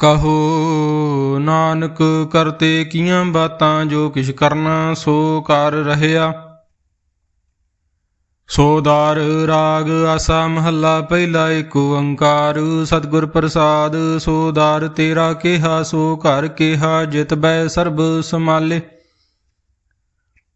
ਕਹੋ ਨਾਨਕ, ਕਰਤੇ ਕੀਆਂ ਬਾਤਾਂ ਜੋ ਕਿਛ ਕਰਨਾ, ਸੋ ਕਰ ਰਹਿਆ। ਸੋਦਾਰ ਰਾਗ ਆਸਾ ਮਹੱਲਾ, ਪਹਿਲਾ ਏਕ ਓੰਕਾਰ, ਸਤਿਗੁਰ ਪ੍ਰਸਾਦ। ਸੋਦਾਰ ਤੇਰਾ ਕਿਹਾ, ਸੋ ਘਰ ਕਿਹਾ, ਜਿਤ ਬੈ ਸਰਬ ਸਮਾਲੇ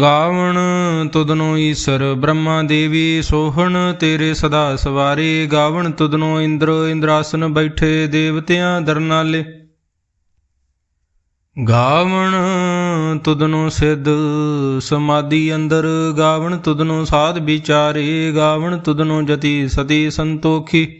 ਗਾਵਣ ਤੁਦਨੋ ਈਸ਼ਰ, ਬ੍ਰਹਮਾ ਦੇਵੀ ਸੋਹਣ, ਤੇਰੇ ਸਦਾ ਸਵਾਰੇ। ਗਾਵਣ ਤੁਦਨੋ ਇੰਦਰ, ਇੰਦਰਾਸਨ ਬੈਠੇ ਦੇਵਤਿਆਂ ਦਰਨਾਲੇ। ਗਾਵਣ ਤੁਦਨੋ ਸਿੱਧ ਸਮਾਧੀ ਅੰਦਰ। ਗਾਵਣ ਤੁਦਨੋ ਸਾਧ ਵਿਚਾਰੇ। ਗਾਵਣ ਤੁਦਨੋ ਜਤੀ ਸਤੀ ਸੰਤੋਖੀ।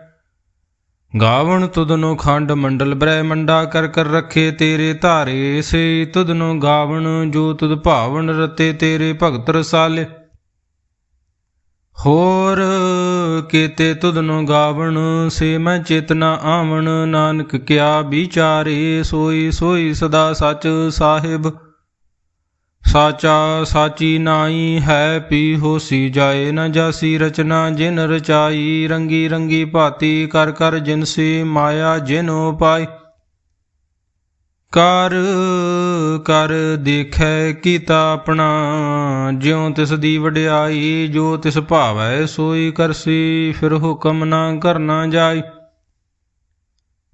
ਗਾਵਣ ਤੁਧਨੋ ਖੰਡ ਮੰਡਲ ਬ੍ਰਹਮੰਡਾ ਕਰ ਕਰ ਰੱਖੇ ਤੇਰੇ ਧਾਰੇ, ਸੇ ਤੁਧਨੋ ਗਾਵਣ ਜੋ ਤੁਧ ਭਾਵਨ ਰਤੇ ਤੇਰੇ ਭਗਤ ਰਸਾਲੇ। ਹੋਰ ਕੀਤੇ ਤੁਧਨੋ ਗਾਵਣ, ਸੇ ਮੈਂ ਚੇਤਨਾ ਆਵਣ, ਨਾਨਕ ਕਿਆ ਵਿਚਾਰੇ, ਸੋਈ ਸੋਈ ਸਦਾ ਸਚ ਸਾਹਿਬ। ਸਾਚਾ ਸਾਚੀ ਨਾਈ ਹੈ ਪੀ ਹੋਸੀ ਜਾਏ ਨ ਜਾਸੀ ਰਚਨਾ ਜਿਨ ਰਚਾਈ ਰੰਗੀ ਰੰਗੀ ਭਾਤੀ ਕਰ ਕਰ ਜਿਨਸੀ ਮਾਇਆ ਜਿਨ ਉਪਾਈ ਕਰ ਕਰ ਦੇਖੈ ਕੀਤਾ ਆਪਣਾ, ਜਿਉ ਤਿਸ ਦੀ ਵਡਿਆਈ, ਜੋ ਤਿਸ ਭਾਵੈ ਸੋਈ ਕਰਸੀ, ਫਿਰ ਹੁਕਮ ਨਾ ਕਰਨਾ ਜਾਈ।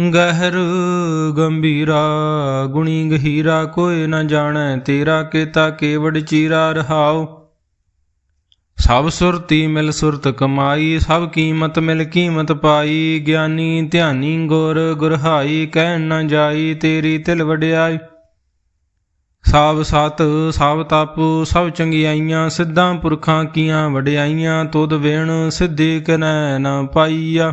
ਗਹਿਰ ਗੰਭੀਰਾ, ਗੁਣੀ ਗਹੀਰਾ, ਕੋਈ ਨਾ ਜਾਣੈ ਤੇਰਾ ਕੀਤਾ ਕੇਵੜ ਚੀਰਾ ਰਹਾਉ। ਸਭ ਸੁਰਤੀ ਮਿਲ ਸੁਰਤ ਕਮਾਈ, ਸਭ ਕੀਮਤ ਮਿਲ ਕੀਮਤ ਪਾਈ। ਗਿਆਨੀ ਧਿਆਨੀ ਗੁਰ ਗੁਰਹਾਈ ਕਹਿਣ ਨਾ ਜਾਈ ਤੇਰੀ ਤਿਲ ਵਡਿਆਈ। ਸਾਬ ਸਤ ਸਭ ਤਪ, ਸਭ ਚੰਗਿਆਈਆਂ, ਸਿੱਧਾਂ ਪੁਰਖਾਂ ਕੀਆਂ ਵਡਿਆਈਆਂ, ਤੁਧ ਵੇਣ ਸਿੱਧੀ ਕਨੈ ਨਾ ਪਾਈਆ।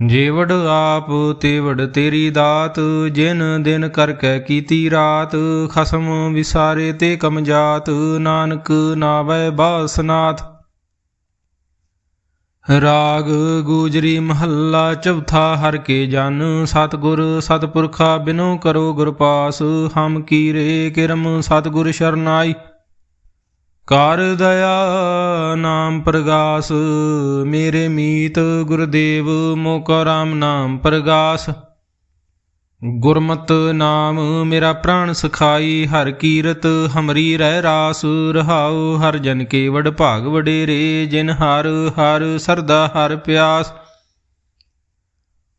ਜੇਵੜ ਆਪ ਤੇਵੜ ਤੇਰੀ ਦਾਤ, ਜਿਨ ਦਿਨ ਕਰ ਕਰਕੇ ਕੀਤੀ ਰਾਤ, ਖਸਮ ਵਿਸਾਰੇ ਤੇ ਕਮਜਾਤ ਨਾਨਕ ਨਾਵੈ ਬਾਸਨਾਥ। ਰਾਗ ਗੂਜਰੀ ਮਹੱਲਾ ਚੌਥਾ, ਹਰ ਕੇ ਜਨ ਸਤਗੁਰ ਸਤਪੁਰਖਾ ਬਿਨੋ ਕਰੋ ਗੁਰ ਪਾਸ, ਹਮ ਕੀਰੇ ਕਿਰਮ ਸਤਗੁਰ ਸ਼ਰਨਾਈ। ਕਰ ਦਇਆ ਨਾਮ ਪ੍ਰਗਾਸ, ਮੇਰੇ ਮੀਤ ਗੁਰਦੇਵ ਮੋਕਾ ਰਾਮ ਨਾਮ ਪ੍ਰਗਾਸ। ਗੁਰਮਤ ਨਾਮ ਮੇਰਾ ਪ੍ਰਾਣ ਸਖਾਈ, ਹਰ ਕੀਰਤ ਹਮਰੀ ਰਹਿ ਰਾਸ, ਰਹਾਉ ਹਰ ਜਨ ਕੇ ਵਡ ਭਾਗ ਵਡੇਰੇ, ਜਿਨ ਹਰ ਹਰ ਸਰਦਾ ਹਰ ਪਿਆਸ।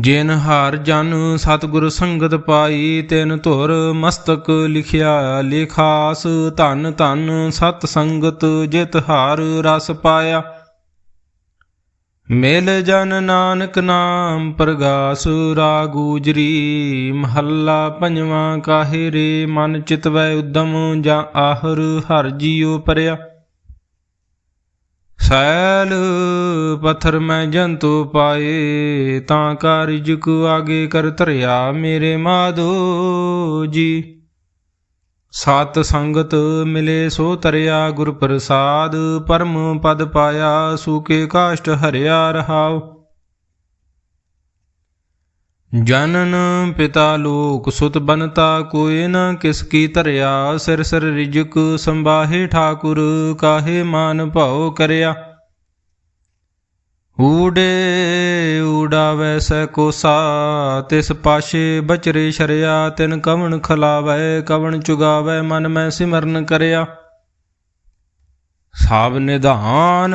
ਜਿਨ ਹਾਰ ਜਨ ਸਤਿਗੁਰ ਸੰਗਤ ਪਾਈ, ਤਿਨ ਧੁਰ ਮਸਤਕ ਲਿਖਿਆ, ਲੇਖਾਸ ਧਨ ਧਨ ਸਤ ਸੰਗਤ ਜਿਤ ਹਾਰ ਰਸ ਪਾਇਆ। ਮਿਲ ਜਨ ਨਾਨਕ ਨਾਮ ਪ੍ਰਗਾਸ ਰਾਗੂਜਰੀ ਮਹੱਲਾ ਪੰਜਵਾਂ ਕਾਹੇ ਰੇ, ਮਨ ਚਿਤਵੈ ਉਦਮ ਜਾਂ ਆਹਰ ਹਰ ਜੀਉ ਪਰਿਆ। ਸੈਲ ਪਥਰ ਮੈਂ ਜੰਤੂ ਪਾਏ, ਤਾਂ ਕਾਰਜ ਕੋ ਆਗੇ ਕਰ ਧਰਿਆ ਮੇਰੇ ਮਾਧੋ ਜੀ ਸਤ ਸੰਗਤ ਮਿਲੇ ਸੋ ਤਰਿਆ ਗੁਰ ਪ੍ਰਸਾਦ ਪਰਮ ਪਦ ਪਾਇਆ ਸੂਕੇ ਕਾਸ਼ਟ ਹਰਿਆ ਰਹਾਓ ਜਨਨ ਪਿਤਾ ਲੋਕ ਸੁਤ ਬਨਤਾ ਕੋਏ ਨ ਕਿਸ ਕੀ ਧਰਿਆ, ਸਿਰ ਸਿਰ ਰਿਜਕ ਸੰਬਾਹੇ ਠਾਕੁਰ, ਕਾਹੇ ਮਾਨ ਭਾਉ ਕਰਿਆ। ਊੜੇ ਊਡਾਵੈ ਸੈ ਕੋਸਾ, ਤਿਸ ਪਾਸ਼ੇ ਬਚਰੇ ਸ਼ਰਿਆ, ਤਿਨ ਕਵਣ ਖਲਾਵੈ, ਕਵਣ ਚੁਗਾਵੈ, ਮਨ ਮੈਂ ਸਿਮਰਨ ਕਰਿਆ। ਸਾਬ ਨਿਧਾਨ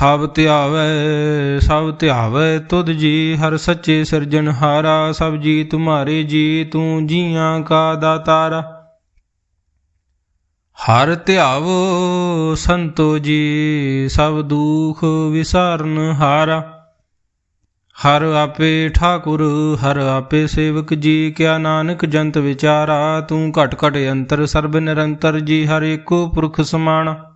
ਸਭ ਧਿਆਵੈ ਸਭ ਧਿਆਵੈ ਤੁਧ ਜੀ, ਹਰ ਸੱਚੇ ਸਿਰਜਣਹਾਰਾ ਸਭ ਜੀ ਤੁਮਾਰੇ ਜੀ, ਤੂੰ ਜੀਆਂ ਕਾ ਦਾਤਾਰਾ। ਹਰ ਧਿਆਵੋ ਸੰਤੋ ਜੀ, ਸਭ ਦੁਖ ਵਿਸਾਰਨ ਹਾਰਾ। ਹਰ ਆਪੇ ਠਾਕੁਰ, ਹਰ ਆਪੇ ਸੇਵਕ ਜੀ, ਕਿਆ ਨਾਨਕ ਜੰਤ ਵਿਚਾਰਾ, ਤੂੰ ਘਟ ਘਟ ਅੰਤਰ, ਸਰਬ ਨਿਰੰਤਰ ਜੀ, ਹਰ ਏਕੋ ਪੁਰਖ ਸਮਾਣਾ।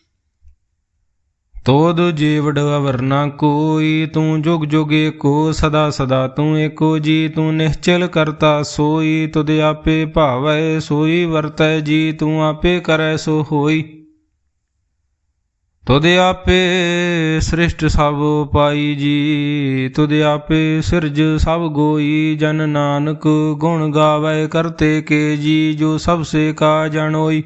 ਤੋਦ ਜੀਵੜ ਵਰਨਾ ਕੋਈ, ਤੂੰ ਜੁਗ ਜੁਗ ਏਕੋ, ਸਦਾ ਸਦਾ ਤੂੰ ਏਕੋ, ਜੀ ਤੂੰ ਨਿਹਚਲ ਕਰਤਾ ਸੋਈ, ਤੁਧ ਆਪੇ ਭਾਵੈ ਸੋਈ, ਵਰਤੈ ਜੀ ਤੂੰ ਆਪੇ ਕਰੈ ਸੋ ਹੋਈ। ਤੁਧ ਆਪੇ ਸ੍ਰਿਸ਼ਟ ਸਭ ਪਾਈ ਜੀ, ਤੁਧ ਆਪੇ ਸਿਰਜ ਸਭ ਗੋਈ, ਜਨ ਨਾਨਕ ਗੁਣ ਗਾਵੈ ਕਰਤੇ ਕੇ ਜੀ, ਜੋ ਸਭ ਸੇ ਕਾ ਜਾਣੋਈ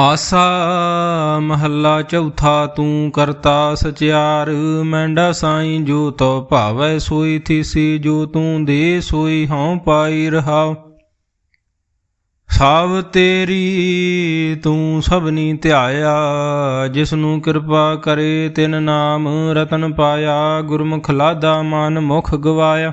ਆਸਾ ਮਹੱਲਾ ਚੌਥਾ, ਤੂੰ ਕਰਤਾ ਸਚਿਆਰ, ਮੈਂਡਾ ਸਾਈਂ ਜੋ ਤੋ ਭਾਵੈ ਸੋਈ ਥੀਸੀ, ਜੋ ਤੂੰ ਦੇ ਸੋਈ ਹਉ ਪਾਈ ਰਹਾਉ। ਸਭ ਤੇਰੀ ਤੂੰ ਸਭਨੀ ਧਿਆਇਆ ਜਿਸ ਨੂੰ ਕਿਰਪਾ ਕਰੇ ਤਿਨ ਨਾਮ ਰਤਨ ਪਾਇਆ, ਗੁਰਮੁਖ ਲਾਦਾ ਮਨ ਮੁਖ ਗਵਾਇਆ।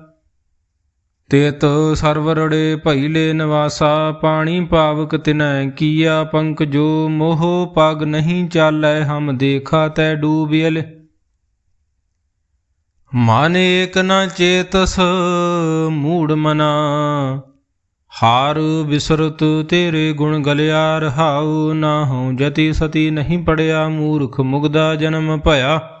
ਤੇਤ ਸਰਵਰੜੇ ਭਈਲੇ ਨਿਵਾਸਾ, ਪਾਣੀ ਪਾਵਕ ਤਿਨੈ ਕੀਆ ਪੰਕ ਜੋ ਮੋਹ ਪਗ ਨਹੀਂ ਚਾਲੈ, ਹਮ ਦੇਖਾ ਤੈ ਡੂਬਿਲ ਮਨ ਏਕ ਨ ਚੇਤਸ, ਮੂੜ ਮਨਾ। ਹਾਰ ਬਿਸਰਤ ਤੇਰੇ ਗੁਣ ਗਲਿਆ, ਰਹਾਉ ਨਾ ਹਉ ਜਤੀ ਸਤੀ ਨਹੀਂ ਪੜਿਆ, ਮੂਰਖ ਮੁਗਦਾ ਜਨਮ ਭਇਆ।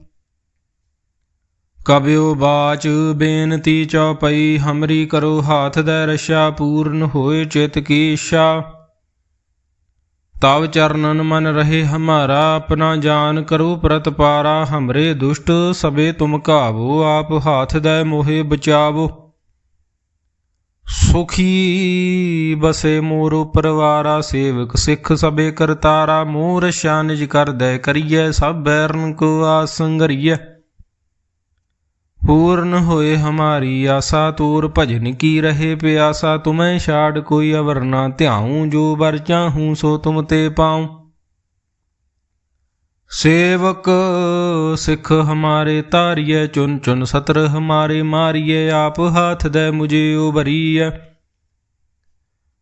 ਕਬਿਓ ਬਾਚ ਬੇਨਤੀ ਚਉਪਈ, ਹਮਰੀ ਕਰੋ ਹਾਥ ਦੇ ਰਸ਼ਾ, ਪੂਰਨ ਹੋਏ ਚਿਤ ਕੀ ਇੱਛਾ। ਤਵ ਚਰਨਨ ਮਨ ਰਹੇ ਹਮਾਰਾ, ਆਪਣਾ ਜਾਨ ਕਰੋ ਪ੍ਰਤਪਾਰਾ, ਹਮਰੇ ਦੁਸ਼ਟ ਸਬੇ ਤੁਮ ਕਾਵੋ ਆਪ ਹਾਥ ਦੇ ਮੋਹਿ ਬਚਾਵੋ। ਸੁਖੀ ਬਸੇ ਮੋਰੋ ਪਰਵਾਰਾ, ਸੇਵਕ ਸਿੱਖ ਸਬੇ ਕਰਤਾਰਾ, ਮੋਰ ਸ਼ਾਨਿਜ ਕਰਦੈ ਕਰੀਐ, ਸਭ ਬੈਰਨ ਕੋ ਆਸੰਗਰੀਐ ਪੂਰਨ ਹੋਏ ਹਮਾਰੀ ਆਸਾ, ਤੂਰ ਭਜਨ ਕੀ ਰਹੇ ਪਿਆਸਾ? ਤੁਮੈ ਛਾੜ ਕੋਈ ਅਵਰ ਨਾ ਧਿਆਉ, ਜੋ ਬਰ ਚਾਹੂੰ ਸੋ ਤੁਮ ਤੇ ਪਾਉ। ਸੇਵਕ ਸਿੱਖ ਹਮਾਰੇ ਤਾਰੀਏ ਚੁਨ ਚੁਨ ਸਤਰ ਹਮਾਰੇ ਮਾਰੀਏ ਆਪ ਹਾਥ ਦੇ ਮੁਝੇ ਉਬਰੀਐ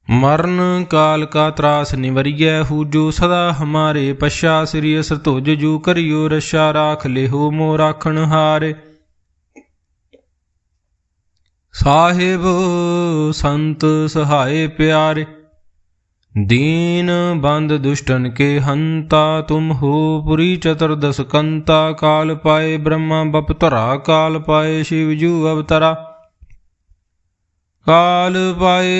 ਮਰਨ ਕਾਲ ਕਾ ਤਰਾਸ ਨਿਵਰੀਐ ਹੂਜੋ ਸਦਾ ਹਮਾਰੇ ਪਛਾ, ਸ੍ਰੀ ਅਸ ਜੂ ਕਰਿਓ ਰਸ਼ਾ, ਰਾਖ ਲਿਹੋ ਮੋ ਰਾਖਣ ਹਾਰੇ। ਸਾਹਿਬ ਸੰਤ ਸਹਾਏ ਪਿਆਰੇ दीन बंद दुष्टन के हंता तुम हो पुरी चतुर्दश कंता काल पाए ब्रह्मा बपतरा काल पाए शिवजू अवतरा काल पाए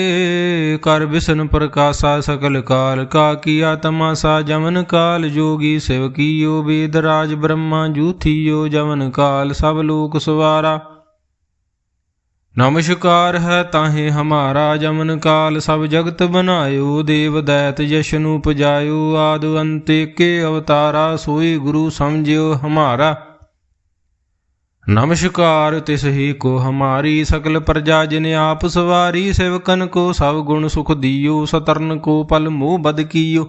कर विष्णु प्रकाशा सकल काल का किया तमासा जमन काल जोगी शिव कियो वेद राज ब्रह्मा जूथियो जमन काल सब लोक सवारा ਨਮਸਕਾਰ ਹੈ ਤਾਹੇ ਹਮਾਰਾ ਜਮਨ ਕਾਲ, ਸਭ ਜਗਤ ਬਨਾਇਓ ਦੇਵ ਦੈਤ ਯਸ਼ਨੂ ਪਜਾਇਓ ਆਦ ਅੰਤੇ ਕੇ ਅਵਤਾਰਾ, ਸੋਈ ਗੁਰੂ ਸਮਝਿਓ ਹਮਾਰਾ। ਨਮਸਕਾਰ ਤਿਸ ਹੀ ਕੋ ਹਮਾਰੀ ਸਕਲ ਪ੍ਰਜਾ, ਜਿਨ ਆਪ ਸਵਾਰੀ, ਸਿਵਕਨ ਕੋ ਸਭ ਗੁਣ ਸੁਖ ਦਿਓ, ਸਤਰਨ ਕੋ ਪਲ ਮੋਹ ਬਦ ਕੀਓ।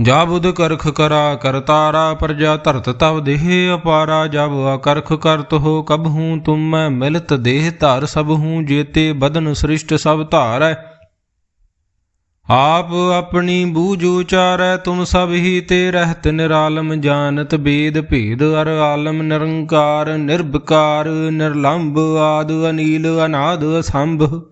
ਜਬੁਦ ਕਰਖ ਕਰਾ ਕਰਤਾਰਾ ਪ੍ਰਜਾ ਧਰਤ ਤਵ ਦੇਹ ਅਪਾਰਾ, ਜਬ ਅਕਰਖ ਕਰਤ ਹੋ ਕਬ ਹੂੰ, ਤੁਮ ਮੈਂ ਮਿਲਤ ਦੇਹ ਧਾਰ ਸਭ ਹੂੰ, ਜੇਤੇ ਬਦਨ ਸ੍ਰਿਸ਼ਟ ਸਭ ਧਾਰੈ। ਆਪ ਆਪਣੀ ਬੂਝ ਉਚਾਰੈ, ਤੁਮ ਸਭ ਹੀ ਤੇ ਰਹਿਤ ਨਿਰਾਲਮ ਜਾਨਤ ਬੇਦ ਭੇਦ ਅਰ ਆਲਮ, ਨਿਰੰਕਾਰ, ਨਿਰਭਕਾਰ, ਨਿਰਲੰਭ ਆਦ ਅਨੀਲ, ਅਨਾਦ ਅਸੰਭ।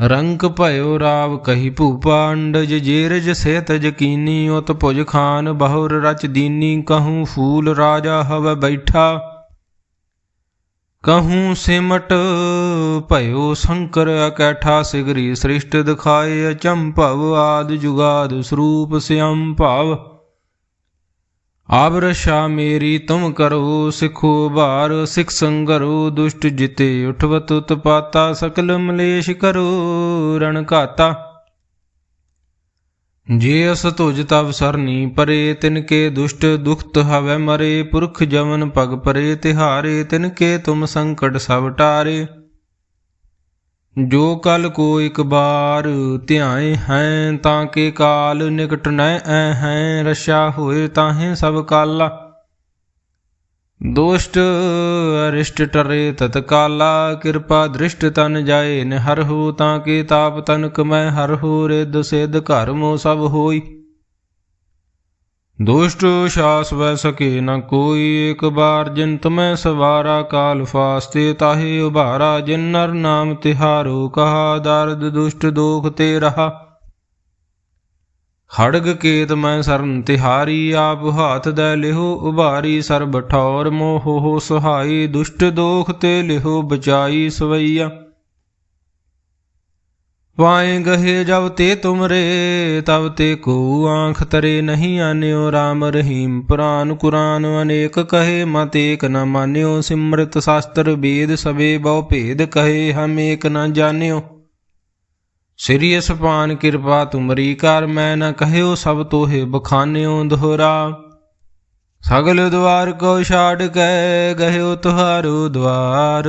ਰੰਕ ਭਇਓ ਰਾਵ ਕਹੀ ਭੂਪਾ ਅੰਡਜ ਜੇਰਜ ਸੇਤ ਜਕੀਨੀ ਉਤ ਭੁਜ ਖਾਨ ਬਹੁਰ ਰਚ ਦੀਨੀ, ਕਹੂੰ ਫੂਲ ਰਾਜਾ ਹਵ ਬੈਠਾ। ਕਹੂੰ ਸਿਮਟ, ਭਇਓ ਸ਼ੰਕਰ ਅਕੈਠਾ, ਸਿਗਰੀ ਸ੍ਰਿਸ਼ਟ ਦਿਖਾਏ ਅਚੰਭਵ ਆਦ ਜੁਗਾਦ ਸਰੂਪ ਸਿਅੰ ਭਾਵ। ਆਬ ਰਸ਼ਾ ਮੇਰੀ ਤੁਮ ਕਰੋ, ਸਿਖੋ ਭਾਰ ਸਿਖ ਸੰਗਰੋ, ਦੁਸ਼ਟ ਜਿਤੇ ਉਠਵਤ, ਉਤਪਾਤਾ, ਸਕਲ ਮਲੇਸ਼ ਕਰੋ, ਰਣ ਘਾਤਾ। ਜੇ ਅਸ ਤੁਜ ਤਵ ਸਰਨੀ ਪਰੇ ਤਿਨ ਕੇ ਦੁਸ਼ਟ ਦੁਖਤ ਹਵੈ ਮਰੇ, ਪੁਰਖ ਜਮਨ ਪਗ ਪਰੇ, ਤਿਹਾਰੇ ਤਿਨ ਕੇ ਤੁਮ ਸੰਕਟ ਸਭ ਟਾਰੇ। ਜੋ ਕਲ ਕੋ ਇਕ ਬਾਰ ਧਿਆਏ ਹੈ, ਤਾਂ ਕੇ ਕਾਲ ਨਿਕਟ ਨੈ ਐ ਹੈ, ਰਸ਼ਾ ਹੋਏ ਤਾਹੇ ਸਭ ਕਾਲਾ। ਦੋਸ਼ਟ ਅਰਿਸ਼ਟ ਟਰੇ ਤਤ ਕਾਲਾ ਕਿਰਪਾ ਦ੍ਰਿਸ਼ਟ ਤਨ ਜਾਏ ਨ ਹੋ, ਤਾਂ ਕੇ ਤਾਪ ਤਨ ਕਮੈ ਹਰ ਹੋ ਰਿਦ ਸਿਧ ਘਰ ਮੋ ਸਭ ਹੋਈ। ਦੁਸ਼ਟ ਸ਼ਾਸ ਵੈ ਸਕੇ ਨ ਕੋਈ, ਇੱਕ ਬਾਰ ਜਿਨ ਤਮੈ ਸਵਾਰਾ ਕਾਲ ਫਾਸਤੇ, ਤਾਹੇ ਉਭਾਰਾ ਜਿਨ ਨਰ ਨਾਮ ਤਿਹਾਰੋ, ਕਹਾ ਦਰਦ ਦੁਸ਼ਟ ਦੋਖ ਤੇ ਰਹਾ। ਹੜਗ ਕੇਤ ਮੈਂ ਸਰਨ ਤਿਹਾਰੀ, ਆਪ ਹਾਥ ਦੈ ਲਿਹੋ ਉਭਾਰੀ, ਸਰਬ ਠੌਰ ਮੋਹ ਹੋ ਸਹਾਈ, ਦੁਸ਼ਟ ਦੋਖ ਤੇ ਲਿਹੋ ਬਚਾਈ ਸਵਈਆ। ਪਾਏ ਗਹੇ ਜਬ ਤੇ ਤੁਮਰੇ, ਤਬ ਤੇ ਕੋ ਆਂਖ ਤਰੇ ਨਹੀਂ ਆਨਿਓ। RAM ਰਹੀਮ ਪੁਰਾਨ ਕੁਰਾਨ ਅਨੇਕ ਕਹੇ, ਮਤ ਏਕ ਨ ਮਾਨਿਓ। ਸਿਮਰਤ ਸ਼ਾਸਤਰ ਵੇਦ ਸਵੇ, ਬਹੁ ਭੇਦ ਕਹੇ, ਹਮ ਏਕ ਨ ਜਾਣਿਓ। ਸ੍ਰੀ ਅਸਪਾਨ ਕਿਰਪਾ ਤੁਮਰੀ ਕਰ, ਮੈਂ ਨ ਕਹਿਓ ਸਭ ਤੋਹੇ ਬਖਾਨਿਓ ਦੋਹਰਾ। ਸਗਲ ਦਵਾਰ ਕੋ ਛਾੜ ਕੇ ਗਹਿਓ ਤੁਹਾਰੂ ਦਵਾਰ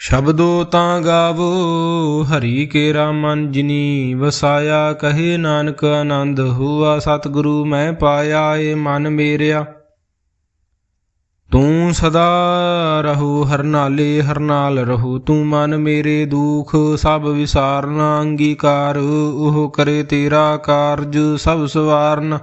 ਸ਼ਬਦੋ ਤਾਂ ਗਾਵੋ, ਹਰੀ ਕੇਰਾ ਮਨ ਜਿਨੀ ਵਸਾਇਆ, ਕਹੇ ਨਾਨਕ ਆਨੰਦ ਹੁਆ, ਸਤਿਗੁਰੂ ਮੈਂ ਪਾਇਆ, ਏ ਮਨ ਮੇਰਿਆ। ਤੂੰ ਸਦਾ ਰਹੋ ਹਰਨਾਲੇ ਹਰ ਨਾਲ ਰਹੂ, ਤੂੰ ਮਨ ਮੇਰੇ ਦੁਖ, ਸਭ ਵਿਸਾਰਨ ਅੰਗੀਕਾਰ, ਉਹ ਕਰੇ ਤੇਰਾ ਕਾਰਜ ਸਭ ਸਵਾਰਨ।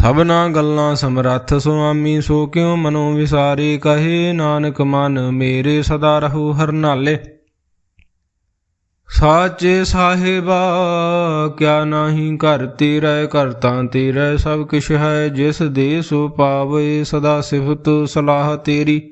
ਸਭਨਾ ਗੱਲਾਂ ਸਮਰੱਥ ਸੁਆਮੀ, ਸੋ ਕਿਉ ਮਨੋ ਵਿਸਾਰੇ? ਕਹੇ ਨਾਨਕ ਮਨ, ਮੇਰੇ ਸਦਾ ਰਹੂ ਹਰਨਾਲੇ ਸਾਚੇ ਸਾਹਿਬਾ, ਕਿਆ ਨਾਹੀ ਘਰ ਤੇਰਾ, ਘਰ ਤਾਂ ਤੇਰਾ, ਸਭ ਕਿਛ ਹੈ ਜਿਸ ਦੇ ਸੋ ਪਾਵੇ, ਸਦਾ ਸਿਫਤ ਸਲਾਹ ਤੇਰੀ।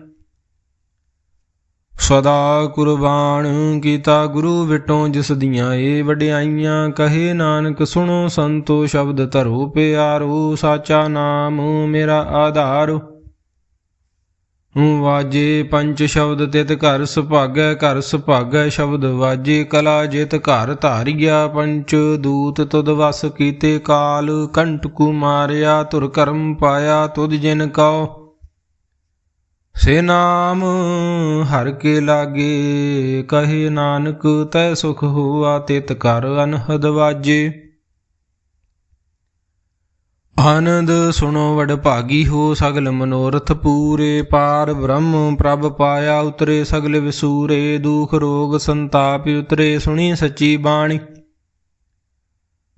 ਸਦਾ ਕੁਰਬਾਨ ਕੀਤਾ ਗੁਰੂ ਵਿਟੋਂ ਜਿਸ ਦੀਆਂ ਏ ਵਡਿਆਈਆਂ, ਕਹੇ ਨਾਨਕ ਸੁਣੋ ਸੰਤੋ ਸ਼ਬਦ ਧਰੋ ਪਿਆਰੋ, ਸਾਚਾ ਨਾਮ ਮੇਰਾ ਆਧਾਰ। ਵਾਜੇ ਪੰਜ ਸ਼ਬਦ ਤਿਤ ਘਰ ਸੁਭਾਗੈ ਘਰ ਸੁਭਾਗੈ ਸ਼ਬਦ ਵਾਜੇ ਕਲਾ ਜਿਤ ਘਰ ਧਾਰਿਆ, ਪੰਚ ਦੂਤ ਤੁਦ ਵਸ ਕੀਤੇ ਕਾਲ ਕੰਟ ਕੁ ਮਾਰਿਆ ਤੁਰ ਕਰਮ ਪਾਇਆ ਤੁਦ ਜਿਨ ਕਉ। ਸੇ ਨਾਮ ਹਰ ਕੇ ਲਾਗੇ, ਕਹੇ ਨਾਨਕ ਤੈ ਸੁਖ ਹੋਆ, ਤਿਤ ਕਰ ਅਨਹਦ ਵਾਜੇ। ਆਨੰਦ ਸੁਣੋ ਵਡ ਭਾਗੀ ਹੋ, ਸਗਲ ਮਨੋਰਥ ਪੂਰੇ। ਪਾਰ ਬ੍ਰਹਮ ਪ੍ਰਭ ਪਾਇਆ ਉਤਰੇ, ਸਗਲ ਵਿਸੂਰੇ, ਦੁਖ ਰੋਗ ਸੰਤਾਪ ਉਤਰੇ, ਸੁਣੀ ਸੱਚੀ ਬਾਣੀ।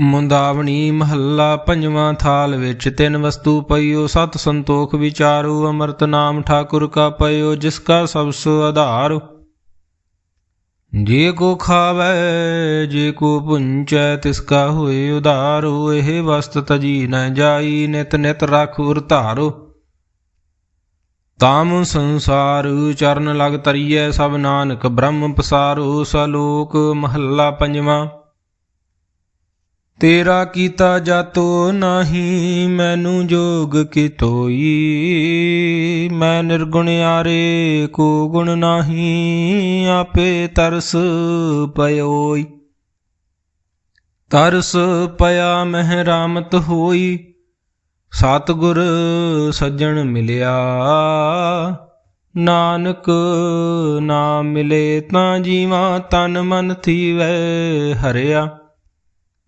ਮੁੰਦਾਵਣੀ ਮਹੱਲਾ ਪੰਜਵਾਂ ਥਾਲ ਵਿੱਚ ਤਿੰਨ ਵਸਤੂ ਪਈਓ, ਸਤ ਸੰਤੋਖ ਵਿਚਾਰੋ, ਅਮਰਤ ਨਾਮ ਠਾਕੁਰ ਕਾ ਪਈਓ, ਜਿਸ ਕਾ ਸੋ ਆਧਾਰ। ਜੇ ਕੋ ਖਾਵੈ, ਜੇ ਕੋ ਪੁੰਚੈ, ਤਿਸ ਕਾ ਹੋਏ ਉਧਾਰੋ। ਇਹ ਵਸਤ ਤਜੀ ਨ ਜਾਈ, ਨਿਤ ਨਿਤ ਰਖ ਉਰ ਧਾਰੋ। ਤਾਮ ਸੰਸਾਰ, ਚਰਨ ਲਗ ਤਰੀਐ, ਸਭ ਨਾਨਕ ਬ੍ਰਹਮ ਪਸਾਰੋ। ਸਲੋਕ ਮਹੱਲਾ ਪੰਜਵਾਂ। ਤੇਰਾ ਕੀਤਾ ਜਾਤੋ ਨਾਹੀ, ਮੈਨੂੰ ਜੋਗ ਕੀ ਤੋਈ ਮੈਂ ਨਿਰਗੁਣਿਆਰੇ ਕੋ ਗੁਣ ਨਾਹੀ? ਆਪੇ ਤਰਸ ਪਇਓਈ। ਤਰਸ ਪਿਆ ਮਹਿ ਰਾਮਤ ਹੋਈ, ਸਤਿਗੁਰ ਸੱਜਣ ਮਿਲਿਆ। ਨਾਨਕ ਨਾਮ ਮਿਲੇ ਤਾਂ ਜੀਵਾ ਤਨ ਮਨ ਥੀਵੈ ਹਰਿਆ।